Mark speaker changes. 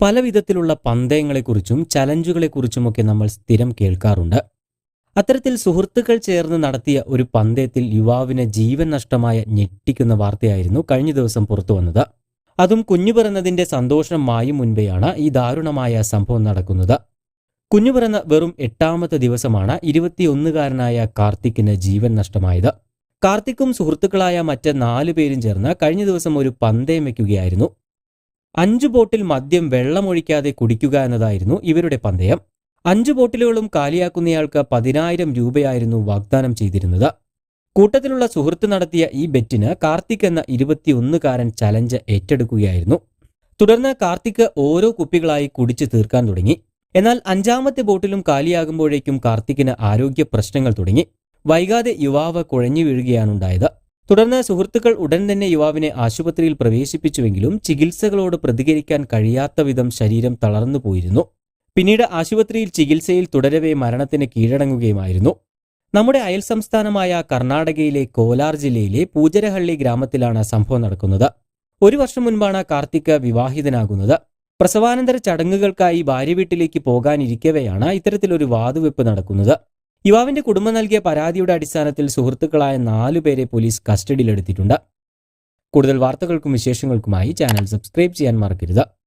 Speaker 1: പല വിധത്തിലുള്ള പന്തയങ്ങളെക്കുറിച്ചും ചലഞ്ചുകളെക്കുറിച്ചുമൊക്കെ നമ്മൾ സ്ഥിരം കേൾക്കാറുണ്ട്. അത്തരത്തിൽ സുഹൃത്തുക്കൾ ചേർന്ന് നടത്തിയ ഒരു പന്തയത്തിൽ യുവാവിന് ജീവൻ നഷ്ടമായ ഞെട്ടിക്കുന്ന വാർത്തയായിരുന്നു കഴിഞ്ഞ ദിവസം പുറത്തു വന്നത്. അതും കുഞ്ഞു പിറന്നതിന്റെ സന്തോഷം മായും മുൻപെയാണ് ഈ ദാരുണമായ സംഭവം നടക്കുന്നത്. കുഞ്ഞു പിറന്ന വെറും എട്ടാമത്തെ ദിവസമാണ് ഇരുപത്തിയൊന്നുകാരനായ കാർത്തിക്കിന് ജീവൻ നഷ്ടമായത്. കാർത്തിക്കും സുഹൃത്തുക്കളായ മറ്റ് നാലു പേരും ചേർന്ന് കഴിഞ്ഞ ദിവസം ഒരു പന്തയം വയ്ക്കുകയായിരുന്നു അഞ്ചു ബോട്ടിൽ മദ്യം വെള്ളമൊഴിക്കാതെ കുടിക്കുക എന്നതായിരുന്നു ഇവരുടെ പന്തയം. അഞ്ചു ബോട്ടിലുകളും കാലിയാക്കുന്നയാൾക്ക് പതിനായിരം രൂപയായിരുന്നു വാഗ്ദാനം ചെയ്തിരുന്നത്. കൂട്ടത്തിലുള്ള സുഹൃത്ത് നടത്തിയ ഈ ബെറ്റിന് കാർത്തിക് എന്ന ഇരുപത്തിയൊന്നുകാരൻ ചലഞ്ച് ഏറ്റെടുക്കുകയായിരുന്നു. തുടർന്ന് കാർത്തിക് ഓരോ കുപ്പികളായി കുടിച്ചു തീർക്കാൻ തുടങ്ങി. എന്നാൽ അഞ്ചാമത്തെ ബോട്ടിലും കാലിയാകുമ്പോഴേക്കും കാർത്തിക്കിന് ആരോഗ്യ പ്രശ്നങ്ങൾ തുടങ്ങി. വൈകാതെ യുവാവ് കുഴഞ്ഞു വീഴുകയാണുണ്ടായത്. തുടർന്ന് സുഹൃത്തുക്കൾ ഉടൻ തന്നെ യുവാവിനെ ആശുപത്രിയിൽ പ്രവേശിപ്പിച്ചുവെങ്കിലും ചികിത്സകളോട് പ്രതികരിക്കാൻ കഴിയാത്ത വിധം ശരീരം തളർന്നു പോയിരുന്നു. പിന്നീട് ആശുപത്രിയിൽ ചികിത്സയിൽ തുടരവേ മരണത്തിന് കീഴടങ്ങുകയുമായിരുന്നു. നമ്മുടെ അയൽ സംസ്ഥാനമായ കർണാടകയിലെ കോലാർ ജില്ലയിലെ പൂജരഹള്ളി ഗ്രാമത്തിലാണ് സംഭവം നടക്കുന്നത്. ഒരു വർഷം മുൻപാണ് കാർത്തിക് വിവാഹിതനാകുന്നത്. പ്രസവാനന്തര ചടങ്ങുകൾക്കായി ഭാര്യ വീട്ടിലേക്ക് പോകാനിരിക്കവെയാണ് ഇത്തരത്തിലൊരു വാതുവെപ്പ് നടക്കുന്നത്. യുവാവിന്റെ കുടുംബം നൽകിയ പരാതിയുടെ അടിസ്ഥാനത്തിൽ സുഹൃത്തുക്കളായ നാലുപേരെ പോലീസ് കസ്റ്റഡിയിലെടുത്തിട്ടുണ്ട്. കൂടുതൽ വാർത്തകൾക്കും വിശേഷങ്ങൾക്കുമായി ചാനൽ സബ്സ്ക്രൈബ് ചെയ്യാൻ മറക്കരുത്.